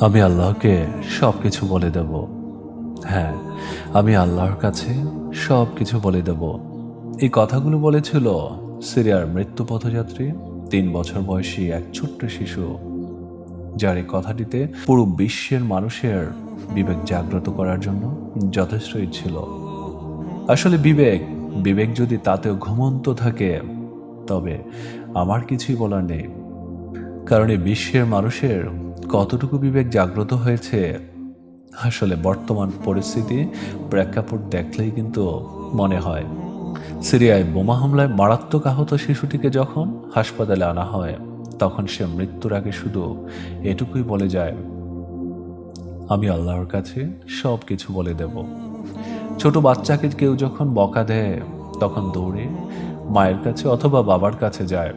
আমি আল্লাহকে সব কিছু বলে দেব। হ্যাঁ আমি আল্লাহর কাছে সব কিছু বলে দেব। এই কথাগুলো বলেছিল সিরিয়ার মৃত্যু পথযাত্রী, তিন বছর বয়সী এক ছোট্ট শিশু। যার এই কথাটিতে পুরো বিশ্বের মানুষের বিবেক জাগ্রত করার জন্য যথেষ্টই ছিল আসলে বিবেক বিবেক যদি তাতেও ঘুমন্ত থাকে, তবে আমার কিছুই বলার নেই। কারণ এই বিশ্বের মানুষের কতটুকু বিবেক জাগ্রত হয়েছে, আসলে বর্তমান পরিস্থিতি প্রেক্ষাপট দেখলেই কিন্তু মনে হয়। সিরিয়ায় বোমা হামলায় মারাত্মক আহত শিশুটিকে যখন হাসপাতালে আনা হয়, তখন সে মৃত্যুর আগে শুধু এটুকুই বলে যায়, আমি আল্লাহর কাছে সব কিছু বলে দেব। ছোট বাচ্চাকে কেউ যখন বকা দেয়, তখন দৌড়ে মায়ের কাছে অথবা বাবার কাছে যায়।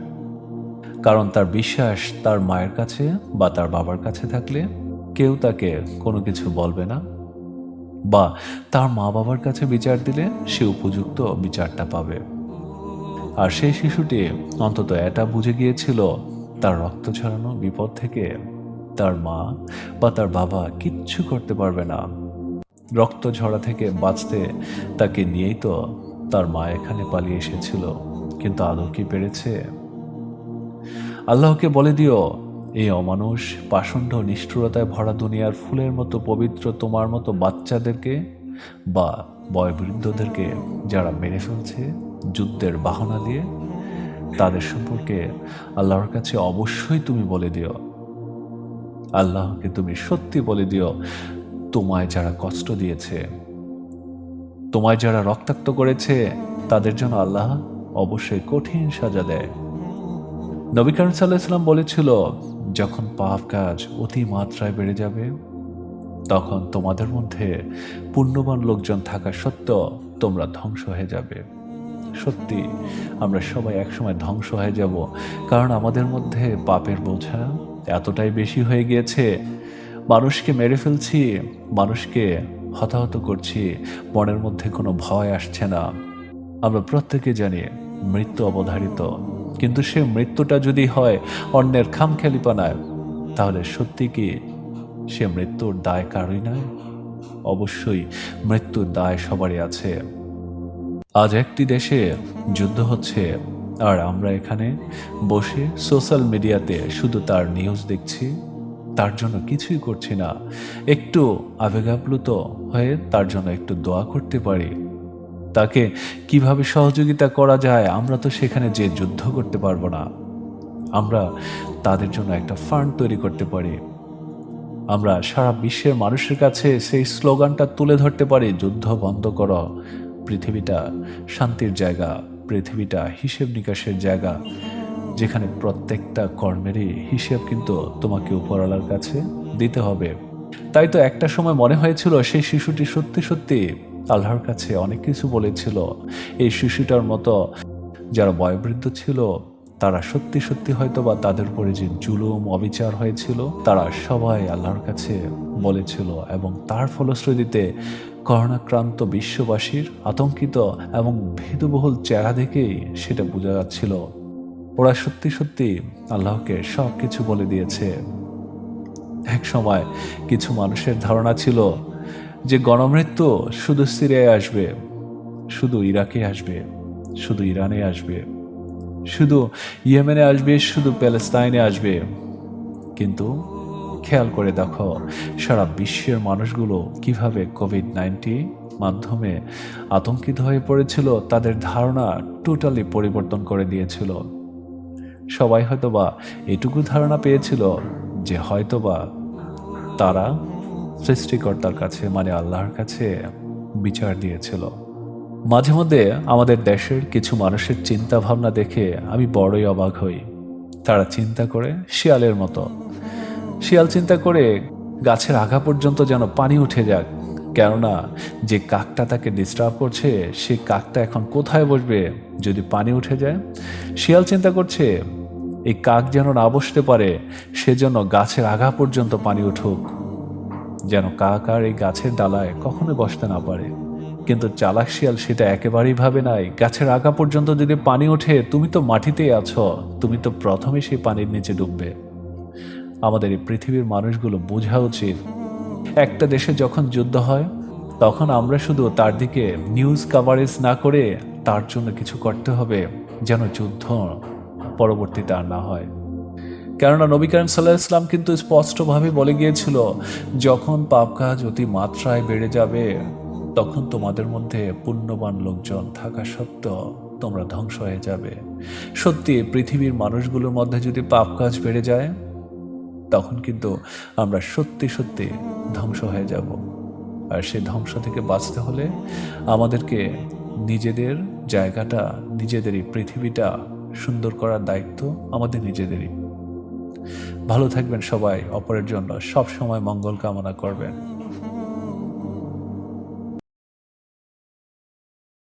কারণ তার বিশ্বাস তার মায়ের কাছে বা তার বাবার কাছে থাকলে কেউ তাকে কোনো কিছু বলবে না। বা তার মা বাবার কাছে বিচার দিলে সে উপযুক্ত বিচারটা পাবে। আর সেই শিশুটি অন্তত এটা বুঝে গিয়েছিল তার রক্ত ছড়ানো বিপদ থেকে তার মা বা তার বাবা কিচ্ছু করতে পারবে না। রক্ত ঝরা থেকে বাঁচতে তাকে নিয়েই তো তার মা এখানে পালিয়ে এসেছিল। কিন্তু আদৌ কি পেরেছে? আল্লাহকে বলে দিও, এই অমানুষ পাষণ্ড নিষ্ঠুরতায় ভরা দুনিয়ার ফুলের মতো পবিত্র তোমার মতো বাচ্চাদেরকে বা বয়বৃদ্ধদেরকে যারা মেরে ফেলছে যুদ্ধের বাহনা দিয়ে, তাদের সম্পর্কে আল্লাহর কাছে অবশ্যই তুমি বলে দিও। আল্লাহকে তুমি সত্যি বলে দিও, তোমায় যারা কষ্ট দিয়েছে, তোমায় যারা রক্তাক্ত করেছে, তাদের জন্য আল্লাহ অবশ্যই কঠিন সাজা দেয়। নবী করিম সাল্লাহ ইসলাম বলেছিল, যখন পাপ কাজ অতি মাত্রায় বেড়ে যাবে, তখন তোমাদের মধ্যে পুণ্যবান লোকজন থাকা সত্ত্বেও তোমরা ধ্বংস হয়ে যাবে। সত্যি, আমরা সবাই একসময় ধ্বংস হয়ে যাব, কারণ আমাদের মধ্যে পাপের বোঝা এতটাই বেশি হয়ে গিয়েছে, মানুষকে মেরে ফেলছি, মানুষকে হতাহত করছি, মনের মধ্যে কোনো ভয় আসছে না। আমরা প্রত্যেকে জানি মৃত্যু অবধারিত। কিন্তু সে মৃত্যুটা যদি হয় অন্যের খামখেয়ালিপানায় তাহলে সত্যি কি সে মৃত্যুর দায় কারই নয়? অবশ্যই মৃত্যুর দায় সবারই আছে। আজ একটি দেশে যুদ্ধ হচ্ছে, আর আমরা এখানে বসে সোশ্যাল মিডিয়াতে শুধু তার নিউজ দেখছি। তার জন্য কিছুই করছি না। একটু আবেগাপ্লুত হয়ে তার জন্য একটু দোয়া করতে পারি। তাকে কীভাবে সহযোগিতা করা যায়, আমরা তো সেখানে যে যুদ্ধ করতে পারব না। আমরা তাদের জন্য একটা ফান্ড তৈরি করতে পারি। আমরা সারা বিশ্বের মানুষের কাছে সেই স্লোগানটা তুলে ধরতে পারি, যুদ্ধ বন্ধ করো। পৃথিবীটা শান্তির জায়গা, পৃথিবীটা হিসেব নিকাশের জায়গা, যেখানে প্রত্যেকটা কর্মেরই হিসেব কিন্তু তোমাকে উপরওয়ালার কাছে দিতে হবে। তাই তো একটা সময় মনে হয়েছিল সেই শিশুটি সত্যি সত্যি আল্লাহর কাছে অনেক কিছু বলেছিল। এই শিশুটার মতো যারা বয়োবৃদ্ধ ছিল, তারা সত্যি সত্যি হয়তো বা তাদের উপরে যে জুলুম, অবিচার হয়েছিল, তারা সবাই আল্লাহর কাছে বলেছিল এবং তার ফলশ্রুতিতে করোনাক্রান্ত বিশ্ববাসীর আতঙ্কিত এবং ভেদবহুল চেহারা দেখেই সেটা বোঝা যাচ্ছিল। ওরা সত্যি সত্যি আল্লাহকে সব কিছু বলে দিয়েছে। এক সময় কিছু মানুষের ধারণা ছিল যে গণমৃত্যু শুধু সিরিয়ায় আসবে, শুধু ইরাকে আসবে, শুধু ইরানে আসবে, শুধু ইয়েমেনে আসবে, শুধু প্যালেস্তাইনে আসবে। কিন্তু খেয়াল করে দেখো, সারা বিশ্বের মানুষগুলো কীভাবে কোভিড নাইন্টিন মাধ্যমে আতঙ্কিত হয়ে পড়েছিল, তাদের ধারণা টোটালি পরিবর্তন করে দিয়েছিল। সবাই হয়তোবা এটুকু ধারণা পেয়েছিল যে হয়তোবা তারা সৃষ্টিকর্তার কাছে মানে আল্লাহর কাছে বিচার দিয়েছিল। মাঝে মধ্যে আমাদের দেশের কিছু মানুষের চিন্তা ভাবনা দেখে আমি বড়ই অবাক হই। তারা চিন্তা করে শিয়ালের মতো। শিয়াল চিন্তা করে গাছের আঘা পর্যন্ত যেন পানি উঠে যাক। কেননা, যে কাকটা তাকে ডিস্টার্ব করছে, সে কাকটা এখন কোথায় বসবে যদি পানি উঠে যায়? শিয়াল চিন্তা করছে, এই কাক যেন না বসতে পারে সেজন্য গাছের আঘা পর্যন্ত পানি উঠুক। যেন কাক আর এই গাছের ডালায় কখনো বসতে না পারে। কিন্তু চালাক শিয়াল সেটা একেবারেই ভাবে নাই গাছের আগা পর্যন্ত যদি পানি ওঠে, তুমি তো মাটিতেই আছো, তুমি তো প্রথমে সেই পানির নিচে ডুববে। আমাদের এই পৃথিবীর মানুষগুলো বোঝা উচিত। একটা দেশে যখন যুদ্ধ হয়, তখন আমরা শুধু তার দিকে নিউজ কাভারেজ না করে তার জন্য কিছু করতে হবে, যেন যুদ্ধ পরবর্তীতে আর না হয়। কেননা নবী করিম সাল্লাহ ইসলাম কিন্তু স্পষ্টভাবে বলে গিয়েছিল, যখন পাপ কাজ অতি মাত্রায় বেড়ে যাবে, তখন তোমাদের মধ্যে পুণ্যবান লোকজন থাকা সত্ত্বেও তোমরা ধ্বংস হয়ে যাবে। সত্যি পৃথিবীর মানুষগুলোর মধ্যে যদি পাপ কাজ বেড়ে যায়, তখন কিন্তু আমরা সত্যি সত্যি ধ্বংস হয়ে যাব। আর সেই ধ্বংস থেকে বাঁচতে হলে আমাদেরকে নিজেদের জায়গাটা নিজেদেরই পৃথিবীটা সুন্দর করার দায়িত্ব আমাদের নিজেদেরই। ভালো থাকবেন সবাই অপরের জন্য সব সময় মঙ্গল কামনা করবেন।